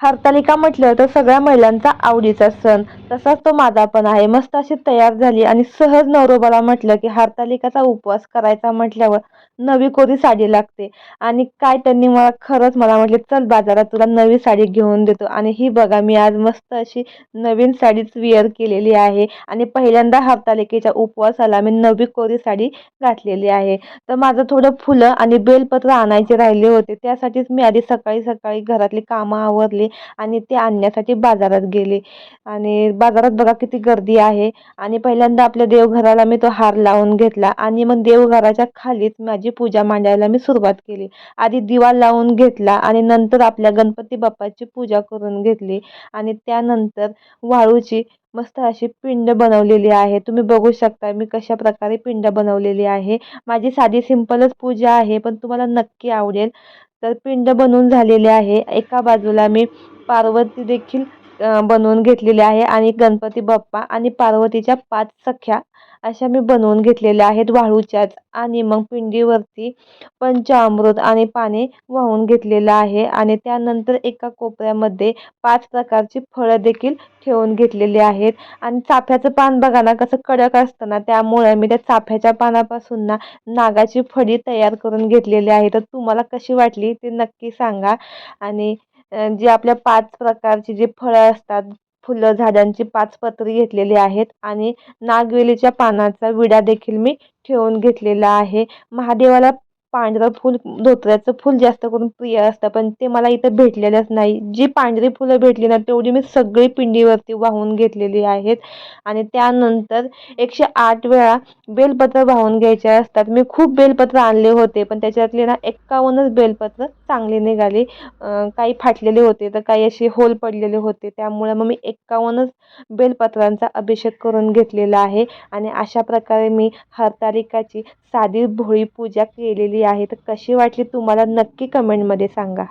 हरतालिका म्हटलं तर सगळ्या महिलांचा आवडीचा सण. तसाच तो माझा पण आहे. मस्त अशी तयार झाली आणि सहज नवरोबाला म्हटलं की हरतालिकाचा उपवास करायचा म्हटल्यावर नवी कोरी साडी लागते. आणि काय त्यांनी मला खरंच मला म्हटले चल बाजारात तुला नवी साडी घेऊन देतो. आणि ही बघा मी आज मस्त अशी नवीन साडीच विअर केलेली आहे. आणि पहिल्यांदा हरतालिकेच्या उपवासाला मी नवी कोरी साडी घातलेली आहे. तर माझं थोडं फुलं आणि बेलपत्र आणायचे राहिले होते. त्यासाठीच मी आधी सकाळी सकाळी घरातली कामं आवरली. आणि ते आणण्यासाठी बाजारात गेले. आणि बाजारात बघा किती गर्दी आहे. आणि पहिल्यांदा आपल्या देवघराला मी तो हार लावून घेतला. आणि मग देवघराच्या खालीच माझी पूजा मांडायला मी सुरुवात केली. आधी दिवा लावून घेतला आणि नंतर आपल्या गणपती बाप्पाची पूजा करून घेतली. आणि त्यानंतर वाळूची मस्त अशी पिंड बनवलेली आहे. तुम्ही बघू शकता मी कशा प्रकारे पिंड बनवलेली आहे. माझी साधी सिंपलच पूजा आहे पण तुम्हाला नक्की आवडेल. तर पिंड बनवून झालेले आहे. एका बाजूला मी पार्वती देखील बनवून घेतलेली आहे आणि गणपती बाप्पा आणि पार्वतीच्या पाच सख्या अशा मी बनवून घेतलेल्या आहेत. वाळूच्याच आणि मग पिंडीवरती पंचामृत आणि पाणी वाहून घेतलेलं आहे आणि त्यानंतर एका कोपऱ्यामध्ये पाच प्रकारची फळं देखील ठेवून घेतलेली आहेत. आणि चाफ्याचं पान बघा ना कसं कडक असतं ना त्यामुळे मी त्या चाफ्याच्या पानापासून ना नागाची फळी तयार करून घेतलेली आहे. तर तुम्हाला कशी वाटली ते नक्की सांगा. आणि जी आपल्या पाच प्रकारची जी फळं असतात फुलं झाडांची पाच पत्री घेतलेली आहेत आणि नागवेलीच्या पानाचा विडा देखील मी ठेवून घेतलेला आहे. महादेवाला पांढरं फूल धोत्र्याचं फूल जास्त करून प्रिय असतं पण ते मला इथं भेटलेलंच नाही. जी पांढरी फुलं भेटली ना तेवढी मी सगळी पिंडीवरती वाहून घेतलेली आहेत. आणि त्यानंतर एकशे आठ वेळा बेलपत्र वाहून घ्यायचे असतात. मी खूप बेलपत्र आणले होते पण त्याच्यातले ना एक्कावन्नच बेलपत्र चांगले निघाले. काही फाटलेले होते तर काही असे होल पडलेले होते. त्यामुळे मग मी एक्कावन्नच बेलपत्रांचा अभिषेक करून घेतलेला आहे. आणि अशा प्रकारे मी हरतालिकाची साधी भोळी पूजा केलेली आहे तर कशी वाटली तुम्हाला नक्की कमेंटमध्ये सांगा.